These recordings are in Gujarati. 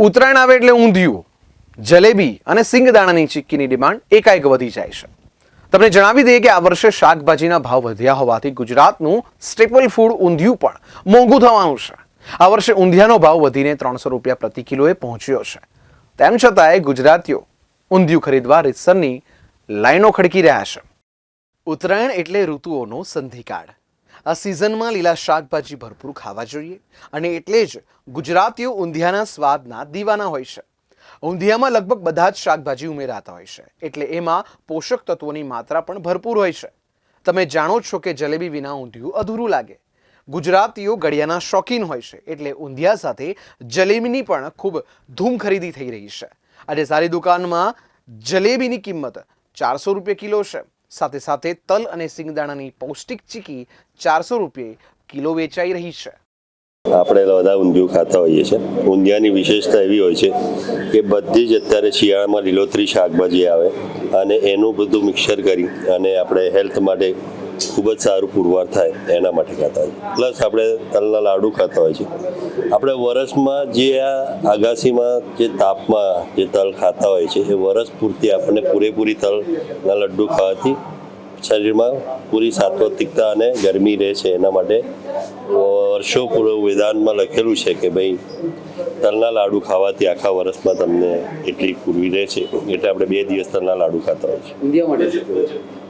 ઉત્તરાયણ આવે એટલે ઊંધિયું, જલેબી અને સિંગદાણાની ચીક્કીની ડિમાન્ડ એકાએક વધી જાય છે. તમને જણાવી દઈએ કે આ વર્ષે શાકભાજીના ભાવ વધ્યા હોવાથી ગુજરાતનું સ્ટેપલ ફૂડ ઊંધિયું પણ મોંઘું થવાનું છે. આ વર્ષે ઊંધિયાનો ભાવ વધીને ત્રણસો રૂપિયા પ્રતિ કિલોએ પહોંચ્યો છે. તેમ છતાંય ગુજરાતીઓ ઊંધિયું ખરીદવા રીતસરની લાઈનો ખડકી રહ્યા છે. ઉત્તરાયણ એટલે ઋતુઓનો સંધિકાળ. આ સિઝનમાં લીલા શાકભાજી ભરપૂર ખાવા જોઈએ અને એટલે જ ગુજરાતીઓ ઊંધિયાના સ્વાદના દીવાના હોય છે. ઊંધિયામાં લગભગ બધા જ શાકભાજી ઉમેરાતા હોય છે, એટલે એમાં પોષક તત્વોની માત્રા પણ ભરપૂર હોય છે. તમે જાણો છો કે જલેબી વિના ઊંધિયું અધૂરું લાગે. ગુજરાતીઓ ગળિયાના શોખીન હોય છે, એટલે ઊંધિયા સાથે જલેબીની પણ ખૂબ ધૂમ ખરીદી થઈ રહી છે. આજે સારી દુકાનમાં જલેબીની કિંમત ચારસો રૂપિયા કિલો છે. સાથે સાથે તલ અને સિંગદાણાની પૌષ્ટિક ચીકી ચારસો રૂપિયે કિલો વેચાઈ રહી છે. આપણે બધા ઊંધિયું ખાતા હોઈએ છીએ. ઊંધિયાની વિશેષતા એવી હોય છે કે બધી જ અત્યારે શિયાળામાં લીલોતરી શાકભાજી આવે અને એનું બધું મિક્સર કરી અને આપણે હેલ્થ માટે ખૂબ જ સારું પુરવાર થાય એના માટે ખાતા હોય. પ્લસ આપણે તલના લાડુ ખાતા હોય છે. આપણે વરસમાં જે આ આગાસીમાં જે તાપમાં જે તલ ખાતા હોય છે, એ વરસ પૂરતી આપણને પૂરેપૂરી તલના લડ્ડુ ખાવાથી શરીરમાં પૂરી સાત્વતિકતા અને ગરમી રહે છે એના માટે વર્ષો પૂર્વ વેદાંતમાં લખેલું છે કે ભાઈ તલના લાડુ ખાવાથી આખા વર્ષમાં તમને એટલી પૂરવી રહે છે એટલે આપણે બે દિવસ તલના લાડુ ખાતા હોય છે ઊંધિયા માટે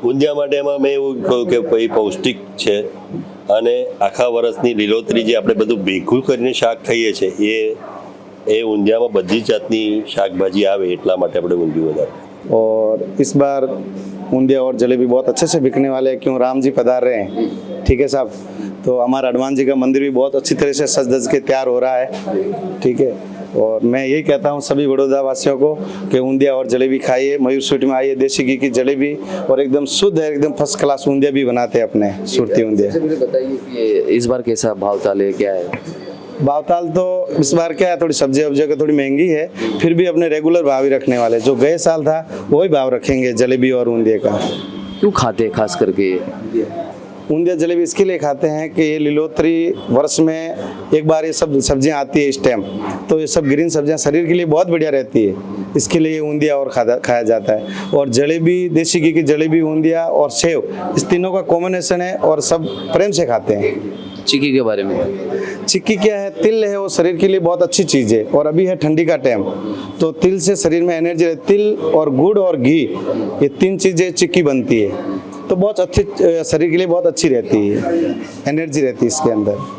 ઊંધિયા માટે એમાં મેં એવું કહ્યું કે ભાઈ પૌષ્ટિક છે અને આખા વર્ષની લીલોતરી જે આપણે બધું ભેગું કરીને શાક ખાઈએ છીએ એ એ ઊંધિયામાં બધી જ જાતની શાકભાજી આવે એટલા માટે આપણે ઊંધિયું વધારે और इस बार ऊंधिया और जलेबी बहुत अच्छे से बिकने वाले हैं क्यों राम जी पधार रहे हैं ठीक है साहब। तो हमारा हनुमान जी का मंदिर भी बहुत अच्छी तरह से सज धज के तैयार हो रहा है। ठीक है? और मैं यही कहता हूँ सभी बड़ौदा वासियों को कि ऊंधिया और जलेबी खाइए मयूर स्वीट में आइए देसी घी की जलेबी और एकदम शुद्ध है एकदम फ़र्स्ट क्लास ऊंधिया भी बनाते हैं अपने सुरती ऊंधिया। बताइए कि इस बार कैसा भाव ताल है क्या है? भावताल तो इस बार क्या है थोड़ी सब्ज़ी वब्जी का थोड़ी महँगी है फिर भी अपने रेगुलर भाव ही रखने वाले जो गए साल था वही भाव रखेंगे जलेबी और ऊंधिया का। क्यों खाते हैं खास करके? ये ऊंधिया जलेबी इसके लिए खाते हैं कि ये लिलोतरी वर्ष में एक बार ये सब सब्ज़ियाँ आती है इस टाइम तो ये सब ग्रीन सब्ज़ियाँ शरीर के लिए बहुत बढ़िया रहती है। इसके लिए ये ऊंधिया और खाता खाया जाता है। और जलेबी देसी घी की जलेबी ऊंधिया और सेव इस तीनों का कॉम्बिनेशन है और सब प्रेम से खाते हैं। चिक्की के बारे में? चिक्की क्या है? तिल है वो शरीर के लिए बहुत अच्छी चीज़ है। और अभी है ठंडी का टाइम तो तिल से शरीर में एनर्जी रहती तिल और गुड़ और घी ये तीन चीज़ें चिक्की बनती है। तो बहुत अच्छी शरीर के लिए बहुत अच्छी रहती है एनर्जी रहती है इसके अंदर